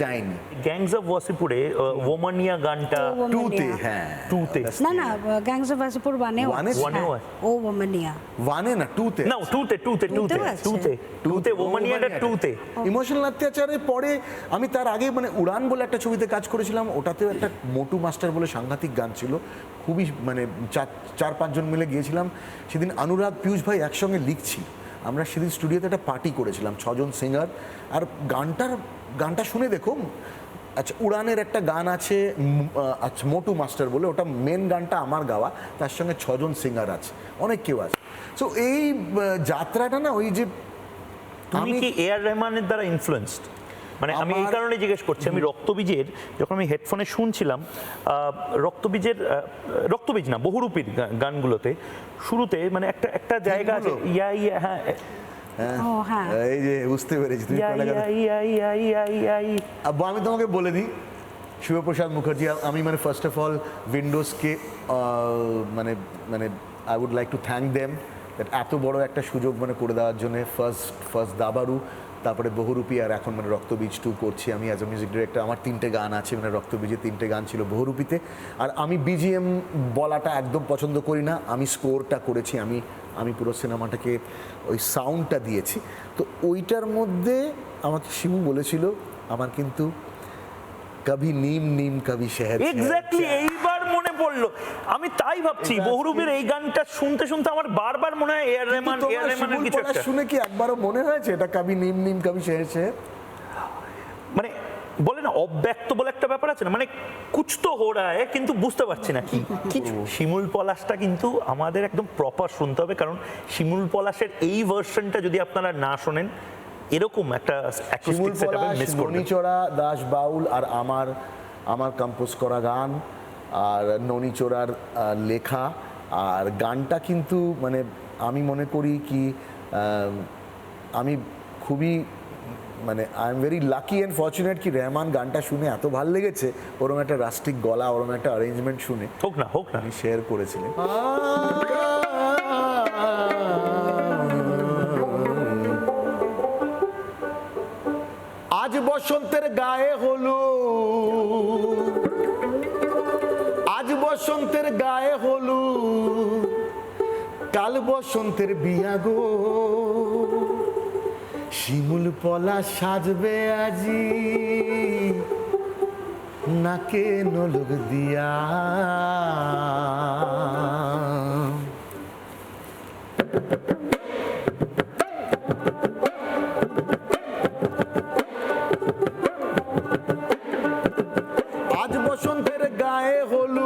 যায়নি gangs of ওয়াসিপুরে ওমানিয়া গানটা টুতে হ্যাঁ টুতে না না গ্যাংস অফ ওয়াসিপুর ওয়ানে। হ্যাঁ, ও ওমানিয়া ওয়ানে না টুতে না টুতে টুতে টুতে টুতে টুতে ওমানিয়াটা টুতে ইমোশনাল অত্যাচারের পরে আমি তার আগে মানে উড়ান বলে একটা ছবিতে কাজ করেছিলাম ওটাতেও একটা মোটু মাস্টার বলে সাংঘাতিক গান ছিল। খুবই মানে চার চার পাঁচজন মিলে গিয়েছিলাম। সেদিন অনুরাগ পিয়ুষ ভাই একসঙ্গে লিখছি আমরা সেদিন স্টুডিওতে একটা পার্টি করেছিলাম ছজন সিঙ্গার আর গানটার গানটা শুনে দেখুন আচ্ছা উড়ানের একটা গান আছে আচ্ছা মোটু মাস্টার বলে ওটা মেন গানটা আমার গাওয়া তার সঙ্গে ছজন সিঙ্গার আছে অনেক কেউ আছে। সো এই যাত্রাটা না ওই যে তুমি আমি- কি এ আর রহমানের দ্বারা ইনফ্লুয়েন্সড মানে আমি এই কারণে জিজ্ঞেস করছি আমি রক্তবীজের যখন আমি হেডফোনে শুনছিলাম রক্তবীজের রক্তবীজ না বহুরূপীর গানগুলোতে শুরুতে মানে একটা একটা জায়গা আছে ইয়া ইয়া হ্যাঁ। হ্যাঁ। এই যে বুঝতে পেরেছি তুমি ইয়া ইয়া ইয়া ইয়া ইয়া ইয়া ইয়া। আমি তোমাকে বলে দিই শিবপ্রসাদ মুখার্জি আমি মানে ফার্স্ট অফ অল উইন্ডোজকে মানে মানে I would like to thank them এত বড় একটা সুযোগ মানে করে দেওয়ার জন্য ফার্স্ট ফার্স্ট দাবারু তারপরে বহুরূপী আর এখন মানে রক্তবীজ টু করছি আমি অ্যাজ এ মিউজিক ডিরেক্টর আমার তিনটে গান আছে মানে রক্তবীজে তিনটে গান ছিল বহুরূপীতে আর আমি বিজিএম বলাটা একদম পছন্দ করি না। আমি স্কোরটা করেছি আমি আমি পুরো সিনেমাটাকে ওই সাউন্ডটা দিয়েছি। তো ওইটার মধ্যে আমাকে শিবু বলেছিল আমার কিন্তু কবি নিম নিম কবি শহর এক্স্যাক্টলি এইবার মনে পড়ল। আমি তাই ভাবছি বহুরূপের এই গানটা শুনতে শুনতে আমার বারবার মনে হয় এ আর রহমান কিন্তু এ আর রহমানের শিমুল কিছু একটা। শুনে কি একবারও মনে হয়েছে? এটা কবি নিম নিম কবি শহর মানে বলে না অব্যক্ত বলে একটা ব্যাপার আছে না? মানে কুছ তো হো রা কিন্তু বুঝতে পারছি না কি। শিমুল পলাশটা কিন্তু আমাদের একদম প্রপার শুনতে হবে কারণ শিমুল পলাশের এই ভার্সনটা যদি আপনারা না শোনেন এরকম একটা শিমুল অ্যাকুস্টিক সেটআপে পলাশ মিস করবেন। ননিচড়া দাস বাউল আর আমার আমার কম্পোজ করা গান। আর ননিচড়ার আহ, লেখা। আর গানটা কিন্তু মানে আমি মনে করি কি আমি খুবই মানে I am very lucky and fortunate কি রেহমান গানটা শুনে এত ভালো লেগেছে। ওরম একটা রাস্টিক গলা ওরম একটা অ্যারেঞ্জমেন্ট শুনে হোক না হোক না। আমি শেয়ার করেছিলেন। আজ বসন্তের গায়ে হলো আজ বসন্তের গায়ে হলু কাল বসন্তের বিয়া গো। শিমুল পলা সাজবে আজি, নাকে নলক দিয়া। আজ বসন্তের গায়ে হলু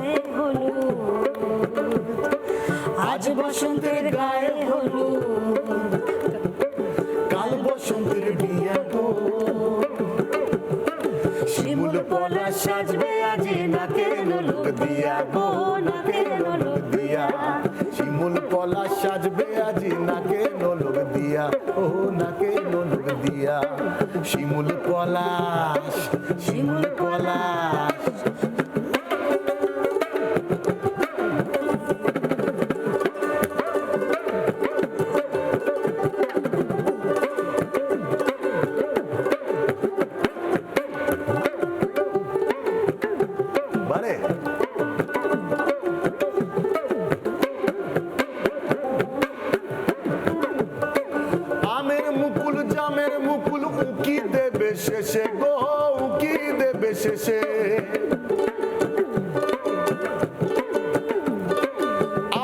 বসন্তের গায়ে হলুদ, কাল বসন্তের বিয়া শিমুল পলা সাজবে আজি, নাকে নলক দিয়া গো, নাকে নলক দিয়া। শিমুল পলা সাজবে আজি, নাকে নলক দিয়া, ও নাকে নলক দিয়া। শিমুল পলাশ শিমুল পলাশ জামের মুকুল উকি দেবে শেষে গো, উকি দেবে শেষে।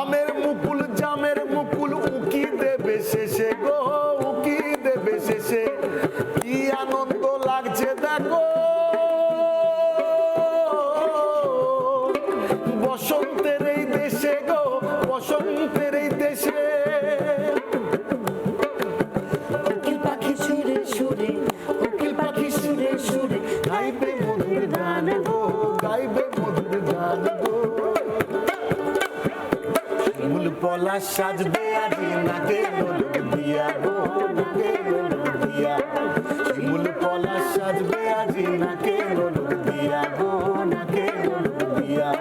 আমের মুকুল জামের মুকুল উকি দেবে শেষে গো, উকি দেবে শেষে। কি আনন্দ লাগছে দেখো। বসন্তের এই দেশে গো বসন্তের গাইবে মধুর গান গো, গাইবে মধুর গান গো। মূল পলা সাজবে আজ নাকে নদুর দিয়া গো, নাকে নদুর দিয়া। মূল পলা সাজবে আজ নাকে নদুর দিয়া গো, নাকে নদুর দিয়া।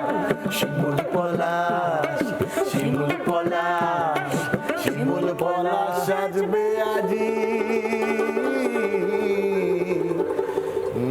শিমুল পলাশ শিমুল পলাশ শিমুল পলাশ সাজবে আজি।